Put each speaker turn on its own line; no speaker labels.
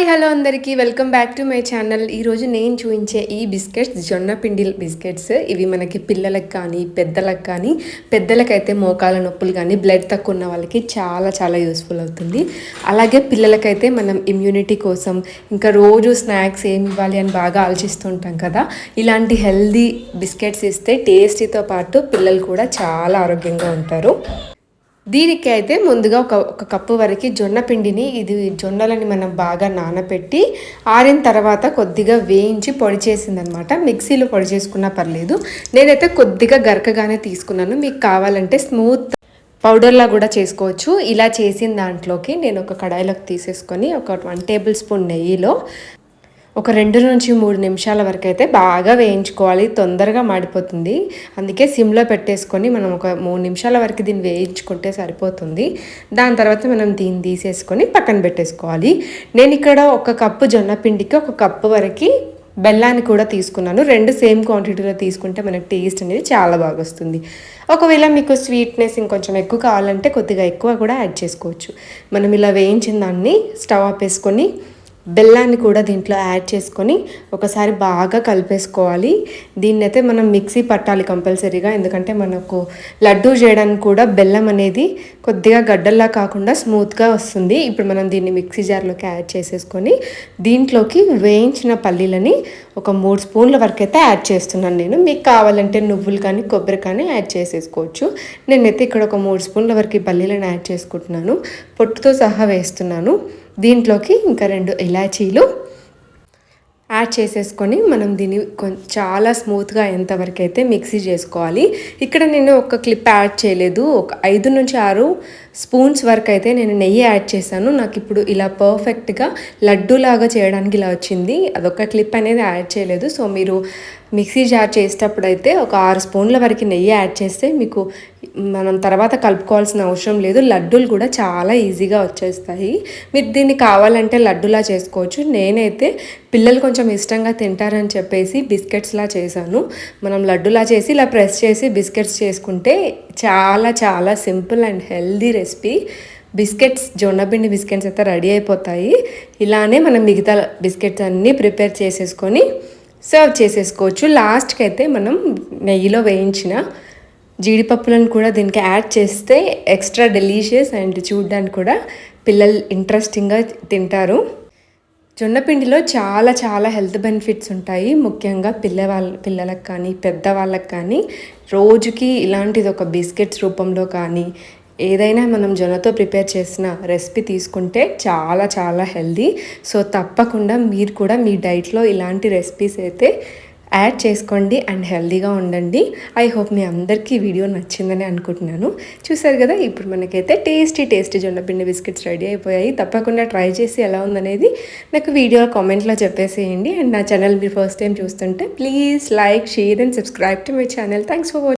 Hi hello అందరికీ. Welcome back to my channel. ఈరోజు నేను చూపించే ఈ బిస్కెట్స్ జొన్న పిండి బిస్కెట్స్ ఇవి మనకి పిల్లలకు కానీ పెద్దలకు కానీ పెద్దలకైతే మోకాల నొప్పులు కానీ బ్లడ్ తక్కువ ఉన్న వాళ్ళకి చాలా చాలా యూస్ఫుల్ అవుతుంది. అలాగే పిల్లలకైతే మనం ఇమ్యూనిటీ కోసం ఇంకా రోజు స్నాక్స్ ఏమి ఇవ్వాలి అని బాగా ఆలోచిస్తుంటాం కదా. ఇలాంటి హెల్దీ బిస్కెట్స్ ఇస్తే టేస్టీతో పాటు పిల్లలు కూడా చాలా ఆరోగ్యంగా ఉంటారు. దీనికి అయితే ముందుగా ఒక ఒక కప్పు వరకు జొన్న పిండిని ఇది జొన్నలని మనం బాగా నానబెట్టి ఆరిన తర్వాత కొద్దిగా వేయించి పొడి చేసిందనమాట. మిక్సీలో పొడి చేసుకున్నా పర్లేదు. నేనైతే కొద్దిగా గరకగానే తీసుకున్నాను. మీకు కావాలంటే స్మూత్ పౌడర్లా కూడా చేసుకోవచ్చు. ఇలా చేసిన దాంట్లోకి నేను ఒక కడాయిలోకి తీసేసుకొని ఒక వన్ టేబుల్ స్పూన్ నెయ్యిలో ఒక రెండు నుంచి మూడు నిమిషాల వరకు అయితే బాగా వేయించుకోవాలి. తొందరగా మాడిపోతుంది. అందుకే సిమ్లో పెట్టేసుకొని మనం ఒక మూడు నిమిషాల వరకు దీన్ని వేయించుకుంటే సరిపోతుంది. దాని తర్వాత మనం దీన్ని తీసేసుకొని పక్కన పెట్టేసుకోవాలి. నేను ఇక్కడ ఒక కప్పు జొన్న పిండికి ఒక కప్పు వరకు బెల్లాన్ని కూడా తీసుకున్నాను. రెండు సేమ్ క్వాంటిటీలో తీసుకుంటే మనకి టేస్ట్ అనేది చాలా బాగా వస్తుంది. ఒకవేళ మీకు స్వీట్నెస్ ఇంకొంచెం ఎక్కువ కావాలంటే కొద్దిగా ఎక్కువ కూడా యాడ్ చేసుకోవచ్చు. మనం ఇలా వేయించిన దాన్ని స్టవ్ ఆపేసుకొని బెల్లాన్ని కూడా దీంట్లో యాడ్ చేసుకొని ఒకసారి బాగా కలిపేసుకోవాలి. దీన్ని అయితే మనం మిక్సీ పట్టాలి కంపల్సరీగా ఎందుకంటే మనకు లడ్డూ చేయడానికి కూడా బెల్లం అనేది కొద్దిగా గడ్డల్లా కాకుండా స్మూత్గా వస్తుంది. ఇప్పుడు మనం దీన్ని మిక్సీ జార్లోకి యాడ్ చేసేసుకొని దీంట్లోకి వేయించిన పల్లీలని ఒక మూడు స్పూన్ల వరకు అయితే యాడ్ చేస్తున్నాను నేను. మీకు కావాలంటే నువ్వులు కానీ కొబ్బరి కానీ యాడ్ చేసేసుకోవచ్చు. నేనైతే ఇక్కడ ఒక మూడు స్పూన్ల వరకు పల్లీలను యాడ్ చేసుకుంటున్నాను. పొట్టుతో సహా వేస్తున్నాను. దీంట్లోకి ఇంకా రెండు ఇలాచీలు యాడ్ చేసేసుకొని మనం దీన్ని చాలా స్మూత్గా ఎంతవరకు అయితే మిక్సీ చేసుకోవాలి. ఇక్కడ నేను ఒక క్లిప్ యాడ్ చేయలేదు. ఒక ఐదు నుంచి ఆరు స్పూన్స్ వరకు అయితే నేను నెయ్యి యాడ్ చేశాను. నాకు ఇప్పుడు ఇలా పర్ఫెక్ట్గా లడ్డూలాగా చేయడానికి ఇలా వచ్చింది. అదొక క్లిప్ అనేది యాడ్ చేయలేదు. సో మీరు మిక్సీ జార్ చేసేటప్పుడు అయితే ఒక ఆరు స్పూన్ల వరకు నెయ్యి యాడ్ చేస్తే మీకు మనం తర్వాత కలుపుకోవాల్సిన అవసరం లేదు. లడ్డూలు కూడా చాలా ఈజీగా వచ్చేస్తాయి. మీరు దీన్ని కావాలంటే లడ్డులా చేసుకోవచ్చు. నేనైతే పిల్లలు కొంచెం ఇష్టంగా తింటారని చెప్పేసి బిస్కెట్స్లా చేశాను. మనం లడ్డులా చేసి ఇలా ప్రెస్ చేసి బిస్కెట్స్ చేసుకుంటే చాలా చాలా simple and healthy recipe. Biscuits జొన్నపిండి biscuits అయితే రెడీ అయిపోతాయి. ఇలానే మనం మిగతా బిస్కెట్స్ అన్నీ ప్రిపేర్ చేసేసుకొని సర్వ్ చేసేసుకోవచ్చు. లాస్ట్కి అయితే మనం నెయ్యిలో వేయించిన జీడిపప్పులను కూడా దీనికి యాడ్ చేస్తే ఎక్స్ట్రా డెలీషియస్ అండ్ చూడడానికి కూడా పిల్లలు ఇంట్రెస్టింగ్గా తింటారు. జొన్నపిండిలో చాలా చాలా హెల్త్ బెనిఫిట్స్ ఉంటాయి. ముఖ్యంగా పిల్లవాళ్ళ పిల్లలకు కానీ పెద్దవాళ్ళకి కానీ రోజుకి ఇలాంటిది ఒక బిస్కెట్స్ రూపంలో కానీ ఏదైనా మనం జొన్నతో ప్రిపేర్ చేసిన రెసిపీ తీసుకుంటే చాలా చాలా హెల్దీ సో తప్పకుండా మీరు కూడా మీ డైట్లో ఇలాంటి రెసిపీస్ అయితే యాడ్ చేసుకోండి అండ్ హెల్దీగా ఉండండి. ఐ హోప్ మీ అందరికీ వీడియో నచ్చిందని అనుకుంటున్నాను. చూసారు కదా ఇప్పుడు మనకైతే టేస్టీ టేస్టీ జొన్నపిండి బిస్కెట్స్ రెడీ అయిపోయాయి. తప్పకుండా ట్రై చేసి ఎలా ఉందనేది నాకు వీడియో కామెంట్లో చెప్పేసేయండి. అండ్ నా ఛానల్ మీరు ఫస్ట్ టైం చూస్తుంటే please like share and subscribe to my channel thanks for watching